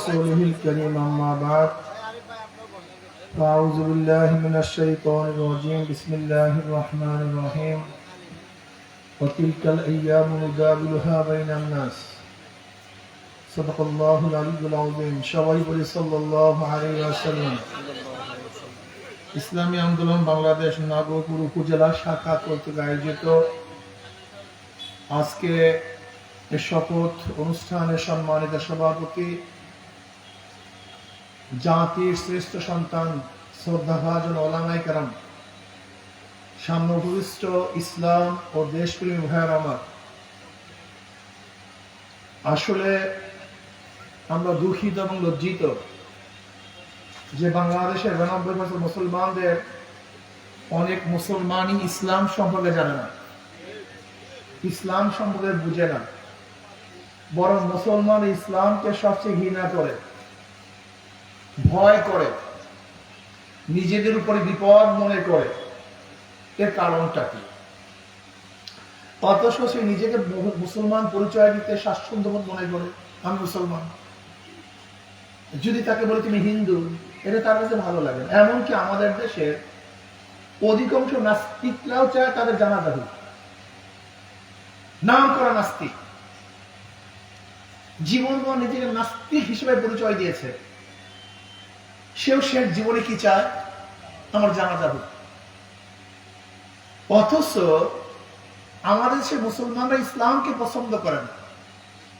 رسوله الكريم أما بعد فأعوذ بالله من الشيطان الرجيم بسم الله الرحمن الرحيم وتلك الأيام نداولها بين الناس صدق الله العلي العظيم شوائب صلى الله عليه وسلم ইসলামী আন্দোলন বাংলাদেশ নাগরপুর উপজেলা শাখা কর্তৃক আয়োজিত আজকে এ শপথ অনুষ্ঠানের সম্মানিত সভাপতি জাতির শ্রেষ্ঠ সন্তান শ্রদ্ধাভাজন ওলামাই কারাম সামনে উপবিষ্ট ইসলাম ও দেশপ্রেমী ভাইয়ের আমার। আসলে আমরা দুঃখিত এবং লজ্জিত যে বাংলাদেশের বিরানব্বই বছর মুসলমানদের অনেক মুসলমানই ইসলাম সম্পর্কে জানে না। ইসলাম সম্পর্কে বুঝে না। বরং মুসলমান ইসলামকে সবচেয়ে ঘৃণা করে। ভয় করে, নিজেদের উপরে বিপদ মনে করে। এর কারণটা কি? অথচ সে নিজেকে মুসলমান পরিচয় দিতে স্বাচ্ছন্দ্যবোধ মনে করে, আমি মুসলমান। যদি তাকে বলে তুমি হিন্দু, এটা তার কাছে ভালো লাগে এমনকি আমাদের দেশের অধিকাংশ নাস্তিকরাও চায় তাদের জানা যাবে নাম করা নাস্তিক। জীবন নিজেকে নাস্তিক হিসেবে পরিচয় দিয়েছে। সেও শেষ জীবনে কি চায়? আমার জানা যাবে। অথচ আমাদের দেশের মুসলমানরা ইসলামকে পছন্দ করে না।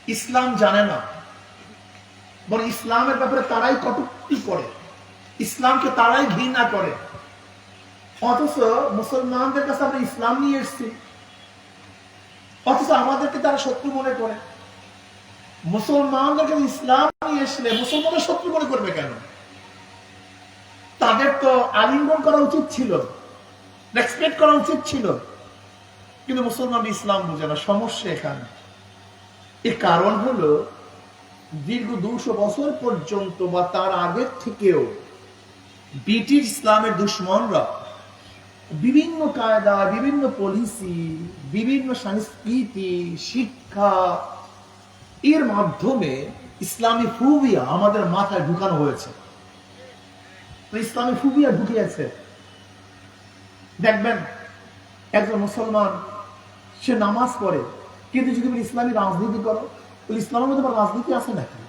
ইসলাম জানে না। বরং ইসলামের ব্যাপারে তারাই কটুক্তি করে। ইসলামকে তারাই ঘৃণা করে। অথচ মুসলমানদের কাছে আমরা ইসলাম নিয়ে এসছি। অথচ আমাদেরকে তারা শত্রু মনে করে। মুসলমানদের কাছে ইসলাম নিয়ে এসলে মুসলমানরা শত্রু মনে করবে কেন? তাদের তো আলিঙ্গন করা উচিত ছিল। রেসপেক্ট করা উচিত ছিল। কিন্তু মুসলমান ইসলাম বুঝে না, সমস্যা এখানে। এর কারণ হলো, দীর্ঘ দুশো বছর পর্যন্ত বা তার আগের থেকেও ব্রিটিশ ইসলামের দুশ্মনরা বিভিন্ন কায়দা, বিভিন্ন পলিসি বিভিন্ন সংস্কৃতি, শিক্ষা, এর মাধ্যমে ইসলামী ফুবিয়া আমাদের মাথায় ঢুকানো হয়েছে। ইসলামী ফুবিয়া ঢুকিয়েছে। দেখবেন একজন মুসলমান, সে নামাজ পড়ে, কিন্তু যদি ইসলামী রাজনীতি করো ইসলামের মধ্যে রাজনীতি আছে নাকি?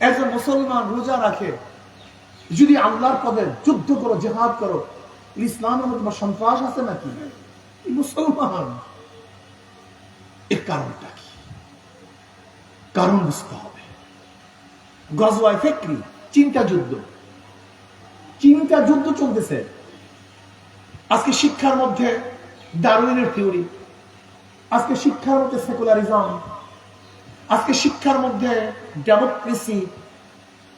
একজন মুসলমান রোজা রাখে, যদি আল্লাহর পদে যুদ্ধ করো, জেহাদ করো ইসলামের মধ্যে আবার সন্ত্রাস আছে নাকি? মুসলমান। এর কারণটা কি? কারণ বুঝতে হবে। গজওয়াই ফেকরি, চিন্তা যুদ্ধ। চিন্তা যুদ্ধ চলতেছে। আজকে শিক্ষার মধ্যে ডারউইনের থিওরি, আজকে শিক্ষার মধ্যে সেকুলারিজম, আজকে শিক্ষার মধ্যে ডেমোক্রেসি,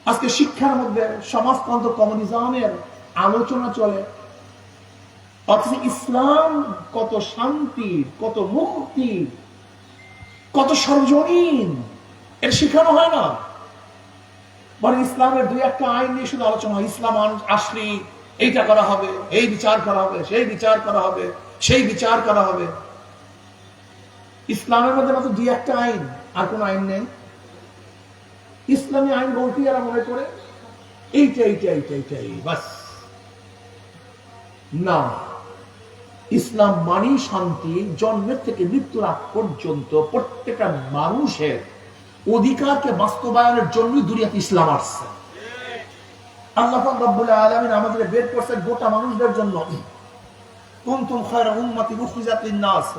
আজকে শিক্ষার মধ্যে সমাজতন্ত্র কমিউনিজমের আলোচনা চলে। অথচ ইসলাম কত শান্তির কত মুক্তির কত সর্বজনীন এর শেখানো হয় না। বরং ইসলামের দুই একটা আইন নিয়ে শুধু আলোচনা হয়। ইসলাম আসলে, এইটা করা হবে, এই বিচার করা হবে, সেই বিচার করা হবে, সেই বিচার করা হবে। ইসলামের মধ্যে মাত্র দুই একটা আইন, আর কোন আইন নেই। ইসলামী আইন বলতে এরা মনে করে, এইটা এইটা এইটা এইটা, এই, বাস। না, ইসলাম মানি শান্তি, জন্মের থেকে মৃত্যুর আগ পর্যন্ত প্রত্যেকটা মানুষের অধিকারকে বাস্তবায়নের জন্য দুনিয়াতে ইসলাম আসছে। আল্লাহ আমাদের বের গোটা মানুষদের জন্য। কুনতুম খায়রা উম্মাতিন উখরিজাত লিন-নাস।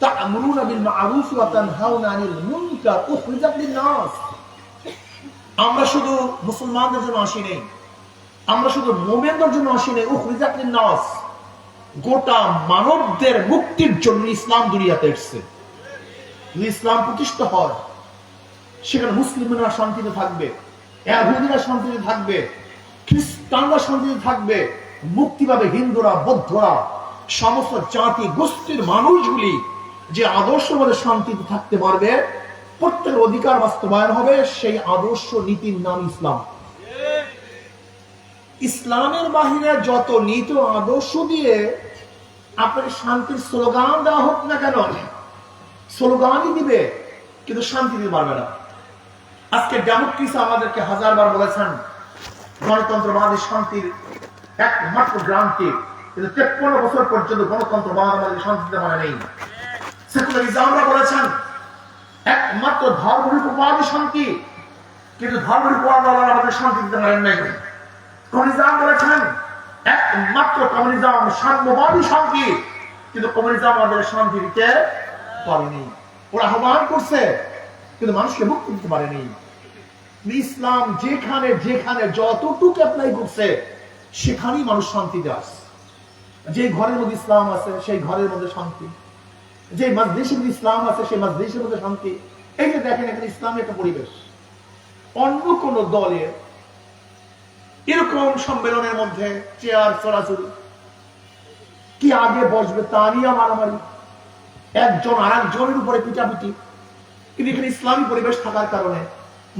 তা'মুরুনা বিল মা'রুফ ওয়া তানহাউনা আনিল মুনকার। উখরিজাত লিন-নাস। আমরা শুধু মুসলমানদের জন্য আসি নাই। আমরা শুধু মোমেনদের জন্য আসি নাই। উখরিজাত লিন-নাস। গোটা মানবদের মুক্তির জন্য ইসলাম দুনিয়াতে এসেছে। ইসলাম প্রতিষ্ঠা হয় সেখানে মুসলিমরা শান্তিতে থাকবে এহুদিরা শান্তিতে থাকবে, খ্রিস্টানরা শান্তিতে থাকবে মুক্তি পাবে হিন্দুরা, বৌদ্ধরা, সমস্ত জাতি গোষ্ঠীর মানুষগুলি যে আদর্শ বলে শান্তিতে থাকতে পারবে, প্রত্যেকের অধিকার বাস্তবায়ন হবে সেই আদর্শ নীতির নাম ইসলাম। ইসলামের বাহিরে যত নীত আদর্শ দিয়ে আপনাকে শান্তির স্লোগান দেওয়া হোক না কেন, স্লোগানই দিবে, কিন্তু শান্তি দিতে পারবে না। আজকে ডেমোক্রেসি আমাদেরকে হাজারবার বলেছেন, গণতন্ত্রবাদী শান্তির একমাত্র গ্রান্তি। কিন্তু তেপ্পন্ন বছর পর্যন্ত গণতন্ত্রবাদ আমাদের শান্তি দিতে পারে নেই সেকুলারিজমরা বলেছেন, একমাত্র ধর্মনিরপবাদী শান্তি। কিন্তু আমাদের নাই। কমিউনিজম বলেছেন, একমাত্র কমিউনিজম শান্তি। কিন্তু কমিউনিজম আমাদের শান্তি দিতে পারেনি। ওরা আহ্বান করছে কিন্তু মানুষকে মুক্তি দিতে পারেনি। ইসলাম যেখানে যেখানে যতটুকু অ্যাপ্লাই করছে, সেখানেই মানুষ শান্তিতে আসছে যে ঘরের মধ্যে ইসলাম আছে, সেই ঘরের মধ্যে শান্তি। যে মসজিদের মধ্যে ইসলাম আছে, সেই মসজিদের মধ্যে শান্তি। এই যে দেখেন, এখানে ইসলামের একটা পরিবেশ। অন্য কোন দলের এরকম সম্মেলনের মধ্যে চেয়ার চড়াচড়ি কি আগে বসবে তা নিয়ে মারামারি। একজন আর একজনের উপরে পিটাপিটি। কিন্তু এখানে ইসলামী পরিবেশ থাকার কারণে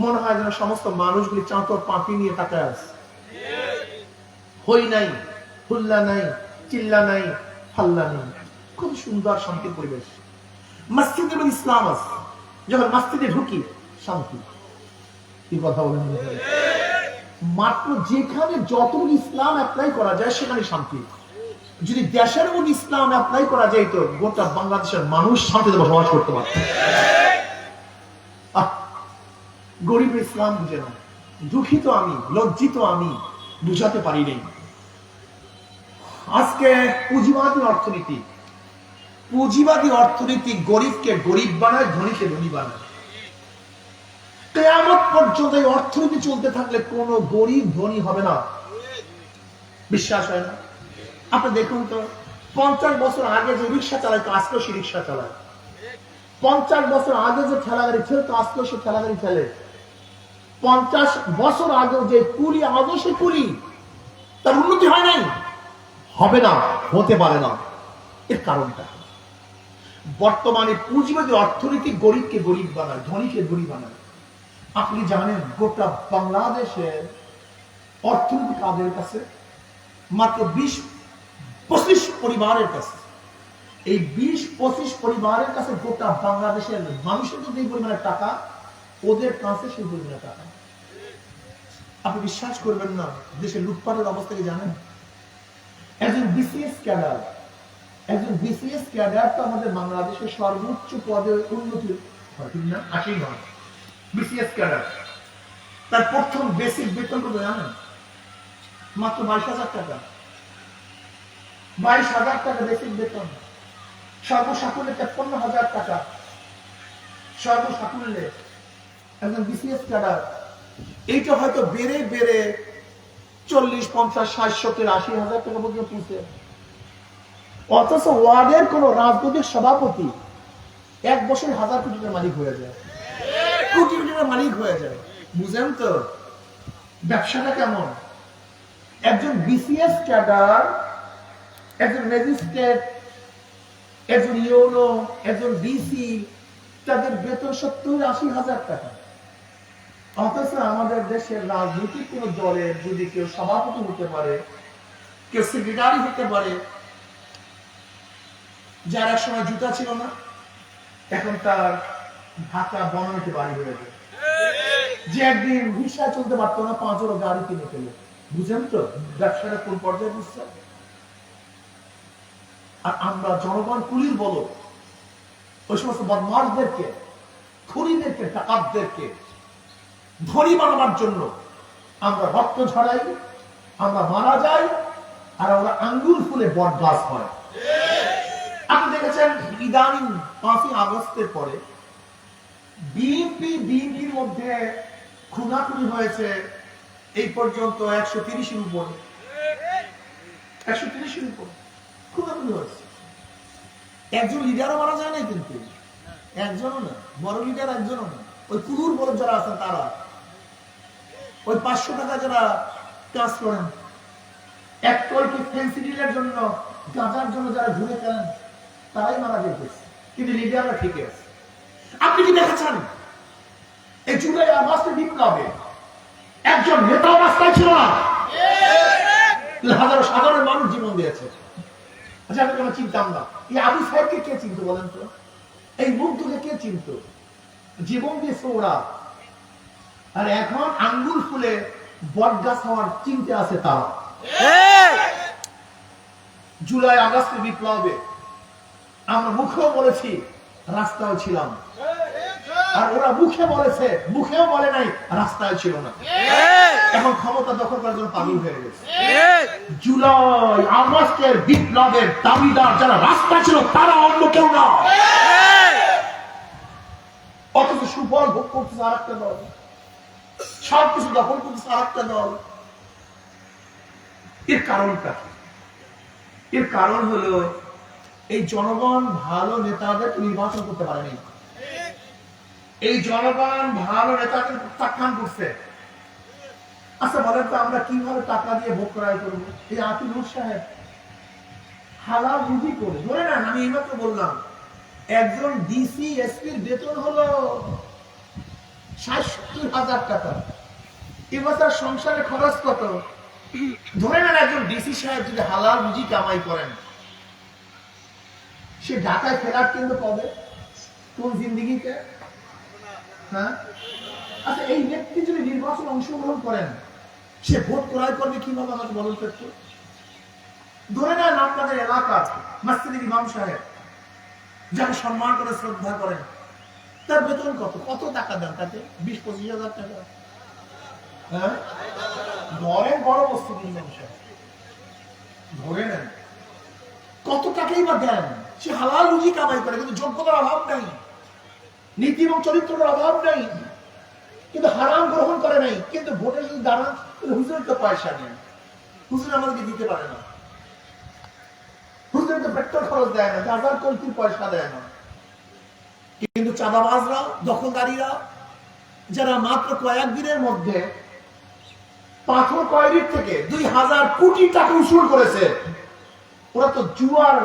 মনে হয় যেন সমস্ত মানুষগুলি চাঁতর পাঁতি নিয়ে তাকায় আছে। হই নাই, হুল্লা নাই, চিল্লা নাই হাল্লা নেই। খুব সুন্দর শান্তির পরিবেশ। মসজিদে এবং ইসলাম আছে। যখন মসজিদে ঢুকি, শান্তি। কি কথা বলেন মাত্র যেখানে যতটুকু ইসলাম অ্যাপ্লাই করা যায়, সেখানে শান্তি। যদি দেশের মধ্যে ইসলাম অ্যাপ্লাই করা যায়, তো গোটা বাংলাদেশের মানুষ শান্তিতে বসবাস করতে পারত গরিব ইসলাম বুঝে না। দুঃখিত আমি, লজ্জিত আমি, বুঝাতে পারি নাই। আজকে পুঁজিবাদী অর্থনীতি। পুঁজিবাদী অর্থনীতি গরিবকে গরিব বানায়, ধনীকে ধনী বানায়। কেয়ামত পর্যন্ত এই অর্থনীতি চলতে থাকলে কোন গরিব ধনী হবে না। বিশ্বাস হয় না? আপনি দেখুন তো, পঞ্চাশ বছর আগে যে রিক্সা চালায়, তো আজকেও সে রিক্সা চালায়। পঞ্চাশ বছর আগে যে ঠেলাগাড়ি তো আজকেও সে ঠেলাগাড়ি ফেলে। পঞ্চাশ বছর আগেও যে কুড়ি আজও সে কুলি তার উন্নতি হয় নাই। হবে না, হতে পারে না। এর কারণটা বর্তমানে পুঁজিবাদী অর্থনীতি গরিবকে গরিব বানায়, ধনীকে গরিব বানায়। আপনি জানেন, গোটা বাংলাদেশের অর্থনীতি কাদের কাছে? মাত্র বিশ পঁচিশ পরিবারের কাছে। এই বিশ পঁচিশ পরিবারের কাছে গোটা বাংলাদেশের মানুষের যদি এই পরিমাণের টাকা ওদের কাছে সেই পরিমাণের টাকা আপনি বিশ্বাস করবেন না দেশের লুটপাটের অবস্থা কি জানেন? একজন বিসিএস ক্যাডার একজন বিসিএস ক্যাডার তো আমাদের বাংলাদেশের সর্বোচ্চ পদে উন্নতি হয় না? আশি নয় বিসিএস ক্যাডার তার প্রথম বেসিক বেতন কত জানেন? মাত্র বাইশ হাজার টাকা। বাইশ হাজার টাকা বেসিক বেতন। সর্বসাকুল্যে তেপ্পান্ন হাজার টাকা। সর্বসাকুল্যে একজন বিসিএস ক্যাডার এইটা হয়তো বেড়ে বেড়ে চল্লিশ, পঞ্চাশ, ষাট, সত্তর, আশি হাজার টাকা পর্যন্ত পৌঁছে অথচ ওয়ার্ডের কোন রাজনৈতিক সভাপতি এক বছর হাজার কোটি টাকার মালিক হয়ে যায়। কোটি কোটি টাকার মালিক হয়ে যায়। বুঝেন তো, ব্যবসাটা কেমন? একজন বিসিএস ক্যাডার একজন ম্যাজিস্ট্রেট একজন ইউনো একজন ডিসি তাদের বেতন সত্তর, আশি হাজার টাকা। অথচ আমাদের দেশের রাজনৈতিক কোন দলের যদি কেউ সভাপতি হতে পারে, কেউ সেক্রেটারি হতে পারে, যার এক সময় জুতা ছিল না, এখন তার ঢাকা বনানিতে বাড়ি হয়ে যায় যে একদিন রিক্সা চলতে পারতো না পাঁচ ওর গাড়ি কিনে ফেলে। বুঝেন তো, ব্যবসাটা কোন পর্যায়ে বুঝছে আর আমরা জনগণ কুলির বলো, ওই সমস্ত বদমাসদেরকে খুনিদেরকে, ডাকাতদেরকে ধনী বানাবার জন্য আমরা রক্ত ঝরাই, আমরা মারা যাই, আর আমরা আঙ্গুর ফুলে বট গাছ হয়। আপনি দেখেছেন ইদানিং পাঁচই আগস্টের পরে বিএনপি বিএনপির মধ্যে খুনাখুনি হয়েছে এই পর্যন্ত একশো তিরিশের উপরে। একশো তিরিশের উপর খুনাখুনি হয়েছে। একজন লিডারও মারা যায় না কিন্তু। একজনও না, বড় লিডার একজনও না। ওই কুকুর বড় যারা আছেন তারা। ওই পাঁচশো টাকা যারা কাজ করেন, এক কলকি ফেন্সিডিলের জন্য গাঁজার জন্য যারা ঘুরে খেলেন তারাই মারা যেতেছে কিন্তু লিডাররা ঠিকই আছে। আপনি কি দেখেছেন এই জুলাই আগস্টে বিপ্লবে একজন নেতা রাস্তায় ছিল না। হাজারো সাধারণ মানুষ জীবন দিয়েছে। আচ্ছা আমি কোনো চিনতাম না এই আবু সাহেবকে কে চিনতো বলেন তো? এই মুগ্ধকে কে চিনতো? জীবন দিয়েছে ওরা। আর এখন আঙ্গুল ফুলে বটগাছ হওয়ার চিন্তা আছে তারা। জুলাই আগস্টের বিপ্লবে আমরা মুখেও বলেছি রাস্তাও ছিলাম। আর ওরা মুখে বলেছে মুখেও বলে নাই রাস্তায় ছিল না। এখন ক্ষমতা দখল করার জন্য পাগল হয়ে গেছে। জুলাই আগস্টের বিপ্লবের দাবিদার যারা রাস্তা ছিল তারা অন্য কেউ না। অথচ সুফল ভোগ করতেছে আর একটা দল। সব কিছু দখল করতেছে আর একটা দল। এর কারণটা? এর কারণ হলো, এই জনগণ ভালো নেতাদের নির্বাচন করতে পারেনি। এই জনগণ ভালো নেতাদের প্রত্যাখ্যান করছে। আচ্ছা বলেন তো আমরা কীভাবে টাকা দিয়ে ভোট ক্রয় করব? এই আতিনুর সাহেব হালাল রুজি করে, ধরে নেন, আমি এইমাত্র বললাম, একজন ডিসি এসপির বেতন হলো ষাট হাজার টাকা। এবার তার সংসারে খরচ কত? ধরে নেন একজন ডিসি সাহেব যদি হালাল রুজি কামাই করেন, সে ঢাকায় ফেরার কিন্তু কবে কোন জিন্দিগিতে? হ্যাঁ? আচ্ছা এই ব্যক্তি যদি নির্বাচনে অংশগ্রহণ করেন, সে ভোট ক্রয় করবে কীভাবে আমাকে বলুন একটু? ধরে নেন আপনাদের এলাকার মাস্তিদির ইমাম সাহেব, যাকে সম্মান করে শ্রদ্ধা করেন তার বেতন কত? কত টাকা দেন তাকে বিশ, পঁচিশ হাজার টাকা। হ্যাঁ? বড় বস্তু ধরে নেন। কত টাকাই বা দেন? সে হালাল রুজি কামাই করে, কিন্তু যোগ্যতার অভাব নাই। নীতি এবং চরিত্রের অভাব নাই। কিন্তু হারাম গ্রহণ করে নাই। কিন্তু ভোটে যদি দাঁড়ান হুজুরের তো পয়সা নেই হুজুর আমাদেরকে দিতে পারে না। হুজুরের তো পেট্রোল খরচ দেয় না গাজার কলকির পয়সা দেয় না। কিন্তু চাঁদাবাজরা, দখলদারিরা, যারা মাত্র কয়েক দিনের মধ্যে পাথর কয়েরির থেকে দুই হাজার কোটি টাকা উসুল করেছে, ওরা তো জুয়ার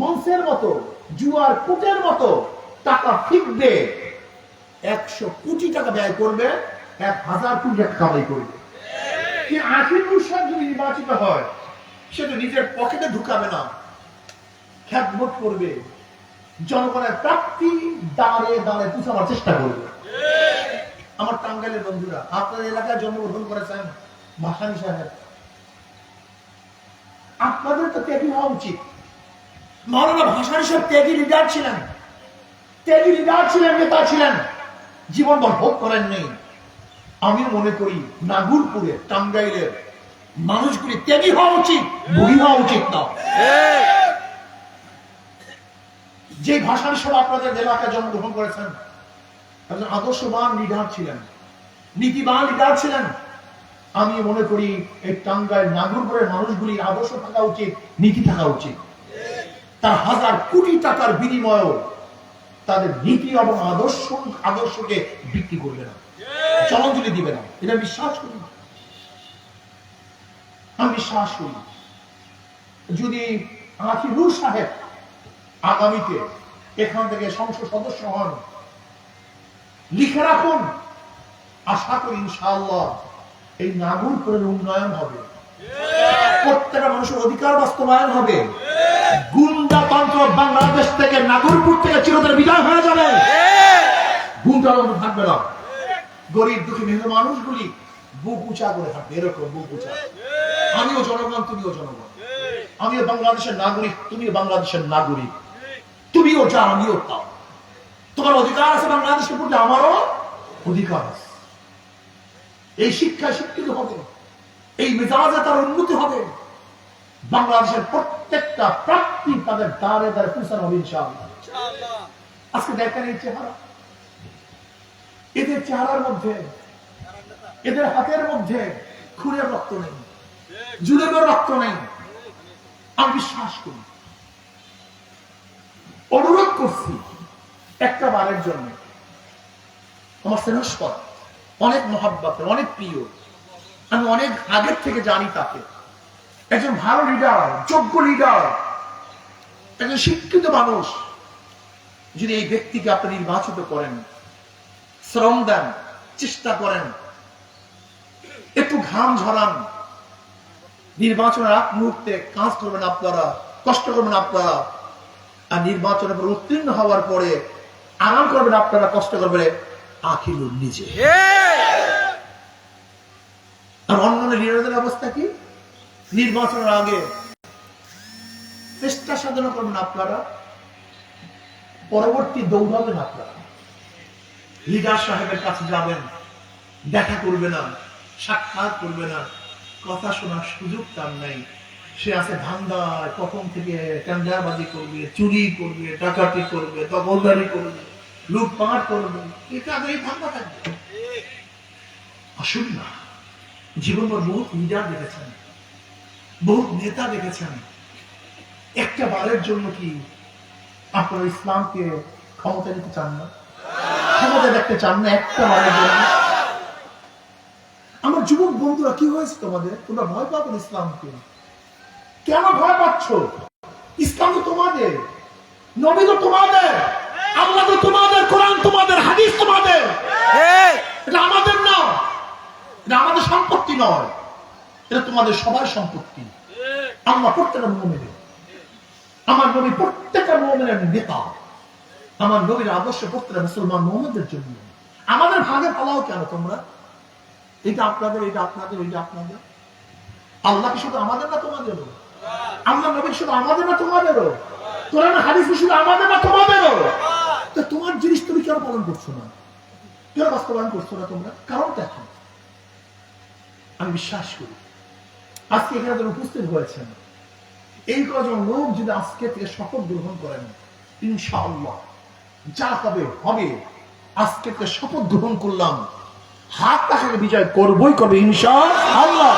মঞ্চের মতো, জুয়ার কুটের মতো টাকা ফিকবে একশো কোটি টাকা ব্যয় করবে, এক হাজার কোটি টাকা কামাই করবে। কি আখির মুসাদ যদি নির্বাচিত হয়, সে তো নিজের পকেটে ঢুকাবে না খ্যাতবোধ করবে। জনগণের প্রাপ্তি দাঁড়ে দাঁড়ে পুষাবার চেষ্টা করবে। আমার টাঙ্গাইলের বন্ধুরা আপনার এলাকায় জন্মগ্রহণ করেছেন ভাসানি সাহেব। আপনাদের তো ত্যাগী হওয়া উচিত। মাওলানা ভাসানি সাহেব ত্যাগী লিডার ছিলেন। ত্যাগী লিডার ছিলেন নেতা ছিলেন। জীবন ভোগ করেন নেই আমি মনে করি নাগুরপুরে টাঙ্গাইলের মানুষগুলি ত্যাগী হওয়া উচিত বহি হওয়া উচিত না। যে ভাষার সব আপনাদের এলাকায় জন্মগ্রহণ করেছেন, একজন আদর্শবান লিডার ছিলেন, নীতিবান লিডার ছিলেন। আমি মনে করি এই টাঙ্গাইল নাগরপুরের মানুষগুলির আদর্শ থাকা উচিত, নীতি থাকা উচিত। তার হাজার কোটি টাকার বিনিময়েও তাদের নীতি এবং আদর্শ, আদর্শকে বিক্রি করবে না জলাঞ্জলি দিবে না। এটা বিশ্বাস করি না। আমি বিশ্বাস করি যদি আখিরুর সাহেব আগামীতে এখান থেকে সংসদ সদস্য হন। লিখে রাখুন। আশা করি ইনশাআল্লাহ এই নাগরপুরের উন্নয়ন হবে। প্রত্যেকটা মানুষের অধিকার বাস্তবায়ন হবে। গুন্ডাতন্ত্র বাংলাদেশ থেকে নাগরপুর থেকে চিরতরে বিদায় হয়ে যাবে। গুন্ডাতন্ত্র থাকবে না। গরিব দুঃখী মেহনত মানুষগুলি বুক উঁচা করে থাকবে, এরকম বুক উঁচা। আমিও জনগণ, তুমিও জনগণ। আমিও বাংলাদেশের নাগরিক, তুমিও বাংলাদেশের নাগরিক। তুমিও যা আমিও তা তোমার অধিকার আছে বাংলাদেশের প্রতি আমারও অধিকার আছে। এই শিক্ষা শিক্ষিত হবে এই মেজাজে তার উন্নতি হবে। বাংলাদেশের প্রত্যেকটা প্রাপ্তি তাদের দ্বারে দ্বারে পৌঁছানো হবে ইনশাআল্লাহ। আজকে দেখেন এই চেহারা। এদের চেহারার মধ্যে এদের হাতের মধ্যে খুনের রক্ত নেই জুলেমের রক্ত নেই। আমি বিশ্বাস করি। অনুরোধ করছি একটা বারের জন্য। আমার স্নেহস্পদ অনেক মহাব্বতের অনেক প্রিয়। আমি অনেক আগের থেকে জানি তাকে। একজন ভালো লিডার যোগ্য লিডার একজন শিক্ষিত মানুষ। যদি এই ব্যক্তিকে আপনি নির্বাচিত করেন, শ্রম দেন, চেষ্টা করেন, একটু ঘাম ঝরান। নির্বাচনের আগ মুহূর্তে কাজ করবেন আপনারা, কষ্ট করবেন আপনারা। আর নির্বাচনের পর উত্তীর্ণ হওয়ার পরে আরাম করবেন আপনারা কষ্ট করবেন আখিলুর নিজে। আর অন্যান্য লিডারদের অবস্থা কি? নির্বাচনের আগে চেষ্টা সাধনা করবেন আপনারা পরবর্তী দৌড়াবেন আপনারা। লিডার সাহেবের কাছে যাবেন দেখা করবে না সাক্ষাৎ করবে না কথা শোনার সুযোগ তার নাই। সে আছে ধান্দায় কখন থেকে টেন্ডারবাজি করবে, চুরি করবে, ডাকাতি করবে, দখলদারি করবে, লুটপাট করবে এটা এই ধান্দা থাকবে। আসুন না জীবনভর বহুত লিডার দেখেছেন, বহুত নেতা দেখেছেন। একটা বারের জন্য কি আপনারা ইসলামকে ক্ষমতা দিতে চান না? ক্ষমতা দেখতে চান না একটা বারের জন্য? আমার যুবক বন্ধুরা, কি হয়েছে তোমাদের? তোমরা ভয় পাবো না ইসলামকে। কেন ভয় পাচ্ছ? ইসলাম তো তোমাদের নবী তো তোমাদের আল্লাহ তো তোমাদের কোরআন তোমাদের হাদিস তোমাদের। এটা আমাদের না এটা আমাদের সম্পত্তি নয় এটা তোমাদের সবার সম্পত্তি। আমরা প্রত্যেকটা মোমেনের আমার নবী প্রত্যেকটা মোমেনের নেতা আমার নবীর আদর্শ প্রত্যেকটা মুসলমান মোহাম্মদের জন্য। আমাদের ভাগে পালাও কেন তোমরা? এটা আপনাদের এটা আপনাদের এটা আপনাদের। আল্লাহ কি শুধু আমাদের না তোমাদেরও? আল্লাহ নবী শুধু আমাদের না তোমাদেরও? কোরআন হাদিস কি শুধু আমাদের না তোমাদেরও? তো তোমার জিনিস তুমি কেন পালন করছ না? কেন বাস্তবায়ন করছ না তোমরা? কারণটা এখন আমি বিশ্বাস করি। আজকে এখানে যারা উপস্থিত হয়েছেন, এই কজন লোক যদি আজকে থেকে শপথ গ্রহণ করেন, ইনশাআল্লাহ, যা হবে হবে। আজকে থেকে শপথ গ্রহণ করলাম। হাত তাকে বিজয় করবই করবে ইনশা আল্লাহ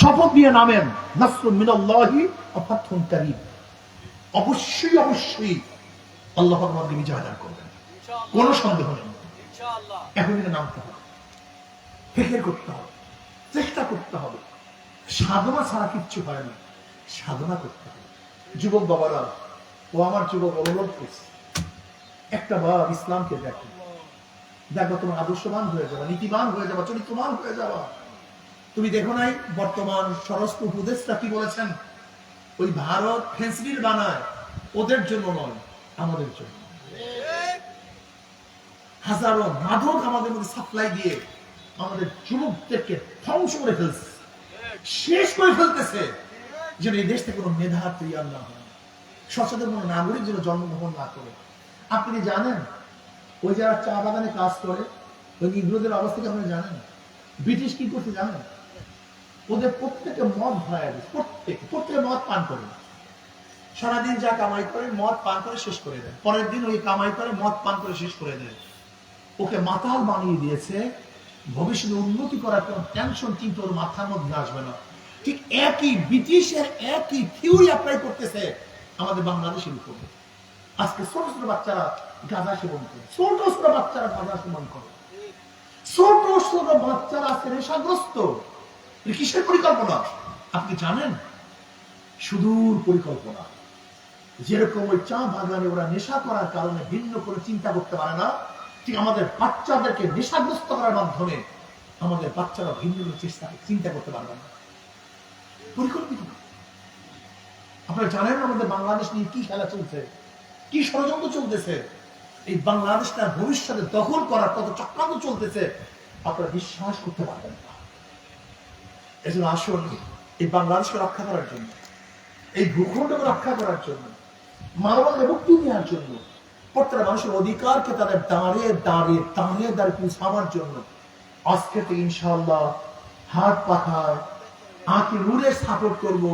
শপথ নিয়ে নামেন ওয়া কারীম। অবশ্যই অবশ্যই আল্লাহ আমাদের বিজয় দান করবেন। কোনো সন্দেহ নেই। এখন নামতে হবে। ফেকের করতে হবে। চেষ্টা করতে হবে। সাধনা ছাড়া কিচ্ছু হয় না। সাধনা করতে হবে। যুবক বাবারা ও আমার যুবক অনুরোধ করছে। একটা বাবা ইসলামকে দেখো। দেখো তোমার আদর্শবান হয়ে যাবা নীতিবান হয়ে যাবা চরিত্রবান হয়ে যাবা। তুমি দেখো নাই, বর্তমান স্বরাষ্ট্র উপদেশটা কি বলেছেন? ওই ভারত ফেন্সিল বানায় ওদের জন্য নয়, আমাদের জন্য। হাজারো মাদক আমাদের মধ্যে সাপ্লাই দিয়ে আমাদের যুবকদেরকে ধ্বংস করে ফেলছে, শেষ করে ফেলতেছে, যেন এই দেশ থেকে কোনো মেধা তৈয়ার না হয়। সচেতন কোনো নাগরিক যেন জন্মগ্রহণ না করে। আপনি জানেন? ওই যারা চা বাগানে কাজ করে, ওই নিগ্রোদের অবস্থা কি আপনি জানেন? ব্রিটিশ কি করতে জানেন? ওদের প্রত্যেকে মদ দিচ্ছে প্রত্যেকে প্রত্যেকে মদ পান করে। সারাদিন যা কামাই করে, মদ পান করে শেষ করে দেয়। পরের দিন ওই কামাই করে, মদ পান করে শেষ করে দেয়। ওকে মাতাল বানিয়ে দিয়েছে, ভবিষ্যতে উন্নতি করার কোনো টেনশন কিন্তু ওর মাথার মধ্যে আসবে না। ঠিক একই ব্রিটিশের একই থিওরি অ্যাপ্লাই করতেছে আমাদের বাংলাদেশের উপরে। আজকে ছোট ছোট বাচ্চারা গাঁজা সেবন করে, ছোট ছোট বাচ্চারা গাঁজা সেবন করে। ছোট ছোট বাচ্চারা আজকে নেশাগ্রস্ত। কিসের পরিকল্পনা? আপনি জানেন? সুদূর পরিকল্পনা। যেরকম ওই চা বাগানে ওরা নেশা করার কারণে ভিন্ন করে চিন্তা করতে পারে না, ঠিক আমাদের বাচ্চাদেরকে নেশাগ্রস্ত করার মাধ্যমে আমাদের বাচ্চারা ভিন্ন চেষ্টা, চিন্তা করতে পারবে না। পরিকল্পিত আপনারা জানেন আমাদের বাংলাদেশ নিয়ে কি খেলা চলছে? কি ষড়যন্ত্র চলতেছে? এই বাংলাদেশটা ভবিষ্যতে দখল করার কত চক্রান্ত চলতেছে, আপনারা বিশ্বাস করতে পারবেন না। এজন্য আসুন এই বাংলাদেশকে রক্ষা করার জন্য, এই ভূখণ্ডকে রক্ষা করার জন্য মানবতাকে মুক্তি নেওয়ার জন্য, প্রত্যেকটা মানুষের অধিকারকে তাদের দাঁড়িয়ে দাঁড়িয়ে দাঁড়িয়ে দাঁড়িয়ে পৌঁছাবার জন্য আজকে থেকে ইনশাআল্লাহ হাত পাখায় আঁকি রুলে সাপোর্ট করব,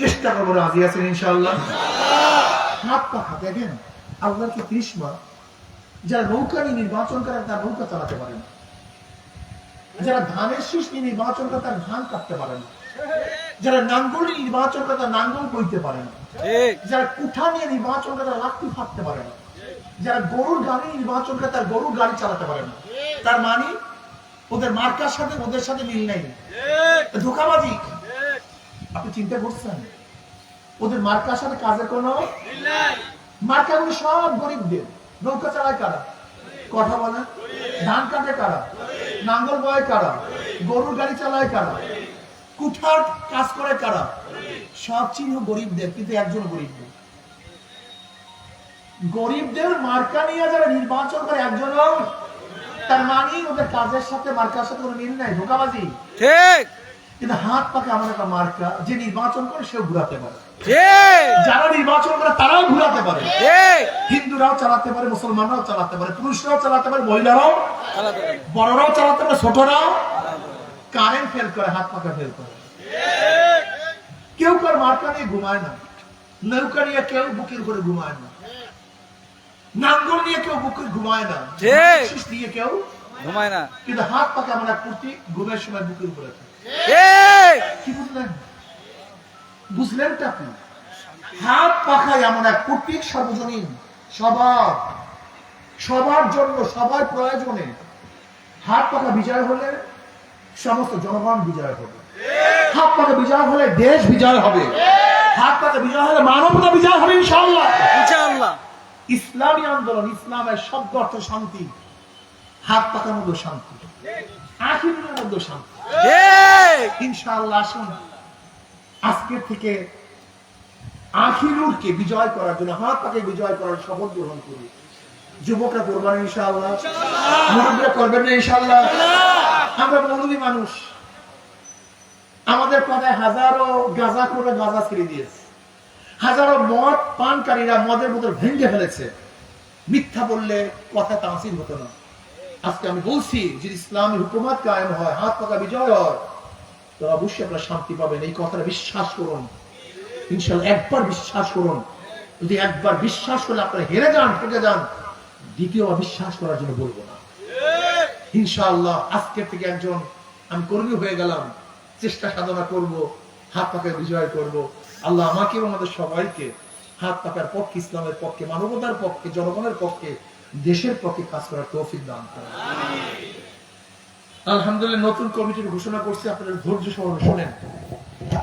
চেষ্টা করব, রাজি আছেন ইনশাআল্লাহ? হাত পাখা, দেখেন, আল্লাহর কি কৃষ্মা যারা নৌকা নিয়ে নির্বাচন করে তার নৌকা চালাতে পারে না যারা ধানের শীষ নিয়ে নির্বাচন করে তার ধান কাটতে পারে না যারা নাঙ্গল নিয়ে নির্বাচন করে তার নাঙ্গল বইতে পারে না যারা কুঠা নিয়ে নির্বাচন করে তার লাঠি ফাটতে পারে না যারা গরুর গাড়ি নির্বাচন করে তার গরুর গাড়ি চালাতে পারে না তার মানে ওদের মার্কার সাথে ওদের সাথে মিল নেই। ধোকাবাজি? আপনি চিন্তা করছেন? ওদের মার্কার সাথে কাজে কোনো মার্কাগুলো সব গরিবদের। নৌকা চালায় কারা? কথা বলে? ধান কাটে কারা? নাঙ্গল বয় কারা? গরুর গাড়ি চালায় কারা? কুঠার কাজ করে কারা? সব চিহ্ন গরিবদের, কিন্তু একজন গরিব গরিবদের মার্কা নিয়ে যারা নির্বাচন করে, একজন তার মানে ওদের কাজের সাথে, মার্কার সাথে কোনো মিল নাই, ধোকাবাজি। ঠিক। কিন্তু হাত পাকে আমার একটা মার্কা যে নির্বাচন করে সেও ঘুরাতে পারে। যারা নির্বাচন করে তারাও ঘুরাতে পারে। হিন্দুরাও চালাতে পারে মুসলমানরাও চালাতে পারে পুরুষরাও চালাতে পারে মহিলারাও বড়রাও চালাতে পারে ছোটরাও কারেন্ট ফেল করে হাত পাকা ফেল করে। কেউ কার মার্কা নিয়ে ঘুমায় না। নৌকা নিয়ে কেউ বুকের করে ঘুমায় না। নাঙ্গল নিয়ে কেউ বুকের ঘুমায় না। নিয়ে কেউ ঘুমায় না। কিন্তু হাত পাকে আমরা কুর্তি ঘুমের সময় বুকের উপরে কি বুঝলেন? বুঝলেন টা কি? হাত পাখায় এমন এক কর্তৃক সর্বজনীন সবার সবার জন্য সবার প্রয়োজনে হাত পাখা বিজয় হলে সমস্ত জনগণ বিজয় হবে হাত পাখা বিজয় হলে দেশ বিজয় হবে। হাত পাখা বিজয় হলে মানবতা বিজয় হবে ইনশাআল্লাহ। ইনশাআল্লাহ। ইসলামী আন্দোলন ইসলামের শব্দ অর্থ শান্তি। হাত পাকার মধ্যে শান্তি। আখিরের মধ্যে শান্তি। আজকের থেকে আখিরুরকে বিজয় করার জন্য বিজয় করার শপথ গ্রহণ করি। যুবকরা করবেন মুরব্বীরা করবেন আমরা মানুষ। আমাদের কথায় হাজারো গাঁজা করে গাঁজা দিয়েছে। হাজারো মদ পানকারীরা মদের বোতল ভেঙে ফেলেছে। মিথ্যা বললে কথা তাসির হতো না। আজকে আমি বলছি যে ইসলামী হুকুমত কায়েম হয়, হাত পাকা বিজয় হয়, তো অবশ্যই আপনারা শান্তি পাবেন। এই কথাটা বিশ্বাস করুন। ইনশাল্লাহ একবার বিশ্বাস করুন। যদি একবার বিশ্বাস করলে আপনারা হেরে যান ঠকে যান। দ্বিতীয়বার বিশ্বাস করার জন্য বলব না। ইনশাআল্লাহ আজকের থেকে একজন আমি কর্মী হয়ে গেলাম। চেষ্টা সাধনা করব, হাত পাকে বিজয় করব। আল্লাহ আমাকে আমাদের সবাইকে হাত পাকার পক্ষে, ইসলামের পক্ষে, মানবতার পক্ষে, জনগণের পক্ষে দেশের পক্ষে কাজ করার তৌফিক দান করেন। আলহামদুলিল্লাহ, নতুন কমিটির ঘোষণা করছে আপনারা ধৈর্য সহ শুনেন।